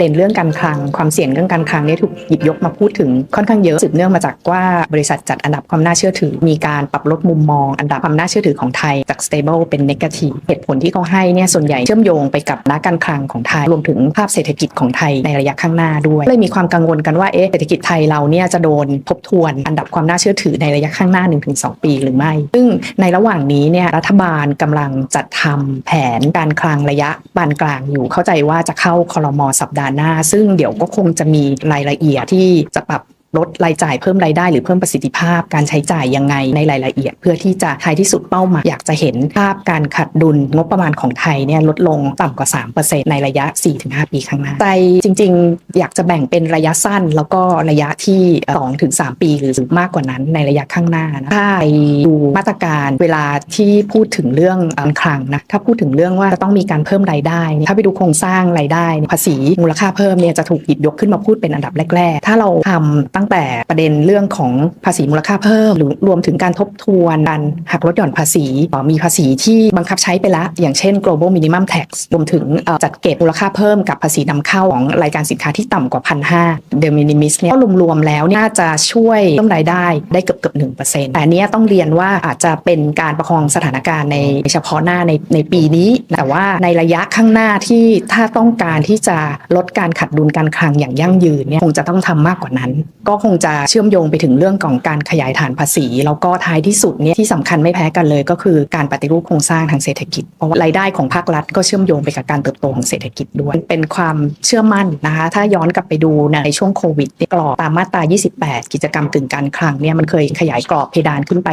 ประเด็นเรื่องการคลังความเสี่ยงเรื่องการคลังเนี่ยถูกหยิบยกมาพูดถึงค่อนข้างเยอะสืบเนื่องมาจากว่าบริษัทจัดอันดับความน่าเชื่อถือ มีการปรับลดมุมมอง อันดับความน่าเชื่อถือของไทยจาก stable เป็น negative เหตุผลที่เขาให้เนี่ยส่วนใหญ่เชื่อมโยงไปกับนักการคลังของไทยรวมถึงภาพเศรษฐกิจของไทยในระยะข้างหน้าด้วยเลยมีความกังวลกันว่าเอ๊ะเศรษฐกิจไทยเราเนี่ยจะโดนทบทวน อันดับความน่าเชื่อถือในระยะข้างหน้า 1-2 ปีหรือไม่ ซึ่งในระหว่างนี้เนี่ยรัฐบาลกำลังจัดทำแผนการคลังระยะปานกลางอยู่เข้าใจว่าจะเข้าคลมสัปดาห์หน้า ซึ่งเดี๋ยวก็คงจะมีรายละเอียดที่จะปรับ ลดรายจ่ายเพิ่มรายได้หรือเพิ่มประสิทธิภาพการใช้จ่ายยังไงในรายละเอียด เพื่อที่จะท้ายที่สุดเป้าหมายอยากจะเห็นภาพการขาดดุลงบประมาณของไทยเนี่ยลดลงต่ำกว่า 3%ในระยะ 4-5 ปีข้างหน้าใจจริง ๆ อยากจะแบ่งเป็นระยะสั้น แล้วก็ระยะที่2ถึง3ปีหรือมากกว่านั้นในระยะข้างหน้านะถ้าไปดูมาตรการเวลาที่พูดถึงเรื่องการคลังนะถ้าพูดถึงเรื่องว่าจะต้องมีการเพิ่มรายได้นี่ถ้าไปดูโครงสร้างรายได้ ภาษีมูลค่าเพิ่มเนี่ยจะถูกหยิบยกขึ้นมาพูดเป็นอันดับแรก ๆ ถ้าเราทำตั้งแต่ประเด็นเรื่องของภาษีมูลค่าเพิ่ม หรือรวมถึงการทบทวนการหักลดหย่อนภาษี มีภาษีที่บังคับใช้ไปแล้วอย่างเช่น global minimum tax รวมถึงจัดเก็บมูลค่าเพิ่มกับภาษีนำเข้าของรายการสินค้าที่ต่ำกว่าพันห้า de minimis เนี่ยก็รวมๆแล้วน่าจะช่วยเพิ่มรายได้ได้เกือบเกือบหนึ่งเปอร์เซ็นต์แต่เนี้ยต้องเรียนว่าอาจจะเป็นการประคองสถานการณ์ในเฉพาะหน้าในในปีนี้ แต่ว่าในระยะข้างหน้าที่ถ้าต้องการที่จะลดการขัดดุลการคลังอย่างยั่งยืนเนี่ยคงจะต้องทำมากกว่านั้นก็คงจะเชื่อมโยงไปถึงเรื่องของการขยายฐานภาษี แล้วก็ท้ายที่สุดเนี่ยที่สำคัญไม่แพ้กันเลยก็คือการปฏิรูปโครงสร้างทางเศรษฐกิจ เพราะว่ารายได้ของภาครัฐก็เชื่อมโยงไปกับการเติบโตของเศรษฐกิจด้วย เป็นความเชื่อมั่นนะคะ ถ้าย้อนกลับไปดูในช่วงโควิดเนี่ยกรอบตามมาตรา 28 กิจกรรมตึงการคลังเนี่ยมันเคยขยายกรอบเพดานขึ้นไป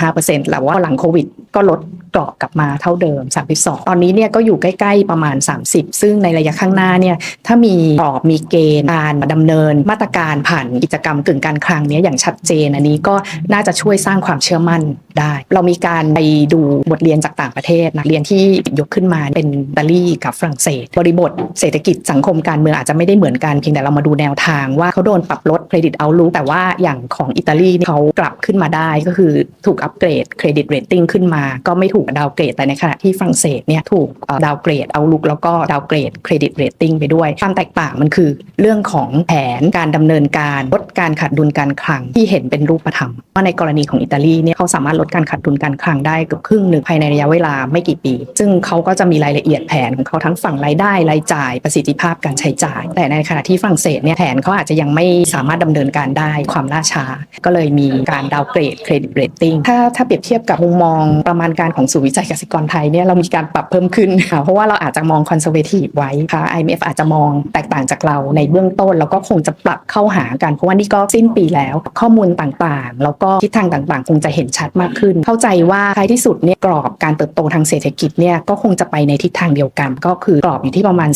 35%แล้วว่าหลังโควิด ก็ลดกรอกลับมาเท่าเดิม 32 ตอนนี้เนี่ยก็อยู่ใกล้ๆประมาณ 30 ซึ่งในระยะข้างหน้าเนี่ยถ้ามีกรอบมีเกณฑ์การดำเนินมาตรการผ่านกิจกรรมกึ่งการคลังเนี้อย่างชัดเจนอันนี้ก็น่าจะช่วยสร้างความเชื่อมั่นได้ เรามีการไปดูบทเรียนจากต่างประเทศนะเรียนที่ยกขึ้นมาเป็นอิตาลีกับฝรั่งเศส บริบทเศรษฐกิจสังคมการเมืองอาจจะไม่ได้เหมือนกันเพียงแต่เรามาดูแนวทางว่าเขาโดนปรับลดเครดิตเอาลุกแต่ว่าอย่างของอิตาลีเขากลับขึ้นมาได้ก็คือถูกอัปเกรดเครดิตเรตติ้งขึ้นมาก็ไม่ถูกดาวเกรด แต่ในขณะที่ฝรั่งเศสเนี่ยถูกดาวเกรดเอาลุกแล้วก็ดาวเกรดเครดิตเรตติ้งไปด้วย ความแตกต่างมันคือเรื่องของแผนการดำเนินการลดการขาดดุลการคลังที่เห็นเป็นรูปธรรมว่าในกรณีของอิตาลีเนี่ยเขาสามารถลดการขาดดุลการคลังได้เกือบครึ่งหนึ่งภายในระยะเวลาไม่กี่ปี ซึ่งเขาก็จะมีรายละเอียดแผนของเขาทั้งฝั่งรายได้รายจ่ายประสิทธิภาพการใช้จ่าย แต่ในขณะที่ฝรั่งเศสเนี่ยแผนเขาอาจจะยังไม่สามารถดำเนินการได้ความล่าช้า ก็เลยมีการดาวเกรดเครดิตเรตติ้งถ้าถ้าเปรียบเทียบกับมุมมองประมาณการของศูนย์วิจัยกสิกรไทยเนี่ยเรามีการปรับเพิ่มขึ้นค่ะเพราะว่าเราอาจจะมองคอนเซอร์เวทีฟไว้ค่ะ IMF อาจจะมองแตกต่างจากเราในเบื้องต้น แล้วก็คงจะปรับเข้าหากัน เพราะว่านี่ก็สิ้นปีแล้ว ข้อมูลต่างๆ แล้วก็ทิศทางต่างๆ คงจะเห็นชัดมากขึ้น เข้าใจว่าท้ายที่สุดเนี่ยกรอบการเติบโตทางเศรษฐกิจเนี่ยก็คงจะไปในทิศทางเดียวกัน ก็คือกรอบอยู่ที่ประมาณ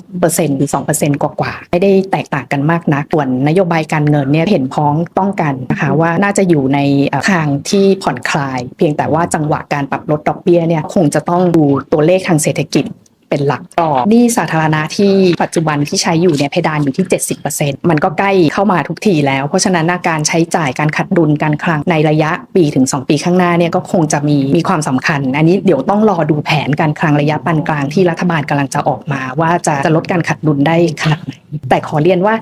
2%หรือ2%กว่าๆไม่ได้แตกต่างกันมากนักส่วนนโยบายการเงินเนี่ยเห็นพ้องต้องกันนะคะว่าน่าจะอยู่ในทางที่ผ่อนคลาย เพียงแต่ว่าจังหวะการปรับลดดอกเบี้ยเนี่ยคงจะต้องดูตัวเลขทางเศรษฐกิจเป็นหลักกรอหนี้สาธารณะที่ปัจจุบันที่ใช้อยู่เนี่ยเพดานอยู่ที่ 70%มันก็ใกล้เข้ามาทุกทีแล้ว เพราะฉะนั้นการใช้จ่ายการขัดดุลการคลังในระยะปีถึง 2 ปีข้างหน้าเนี่ยก็คงจะมีมีความสำคัญ อันนี้เดี๋ยวต้องรอดูแผนการคลังระยะปานกลางที่รัฐบาลกำลังจะออกมา ว่าจะจะลดการขัดดุลได้ขนาดไหน แต่ขอเรียนว่า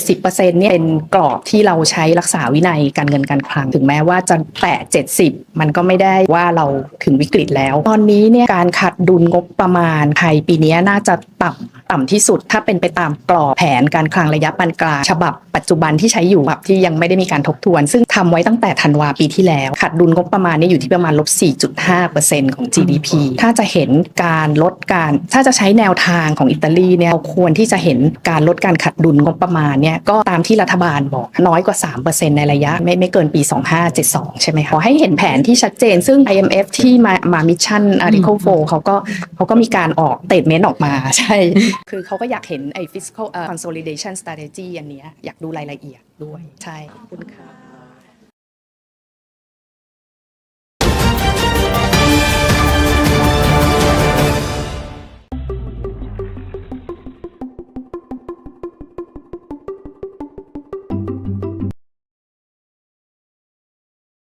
70%เนี่ยเป็นกรอบที่เราใช้รักษาวินัยการเงินการคลัง ถึงแม้ว่าจะแตะ 70 มันก็ไม่ได้ว่าเราถึงวิกฤตแล้ว ตอนนี้เนี่ยการขัดดุลงบประมาณไทยปีนี้น่าจะต่ำต่ำที่สุด ถ้าเป็นไปตามกรอบแผนการคลังระยะปานกลางฉบับปัจจุบันที่ใช้อยู่แบบที่ยังไม่ได้มีการทบทวน ซึ่งทำไว้ตั้งแต่ธันวาปีที่แล้วขัดดุลงบประมาณนี่อยู่ที่ประมาณลบ 4.5%ของ GDP ถ้าจะเห็นการลดการ ถ้าจะใช้แนวทางของอิตาลีเนี่ยเราควรที่จะเห็นการลดการขัดดุลงบประมาณเนี่ยก็ตามที่รัฐบาลบอกน้อยกว่า 3%ในระยะไม่ไม่เกินปี 2572 ใช่ไหมคะขอให้เห็นแผนที่ชัดเจน ซึ่ง IMF ที่มามามิชชั่น Article 4เขาก็เขาก็มีการออก statement ออกมาใช่ คือเขาก็อยากเห็นไอ้ fiscal เอ่อ consolidation strategy อันเนี้ยอยากดูรายละเอียดด้วย ใช่ขอบคุณค่ะ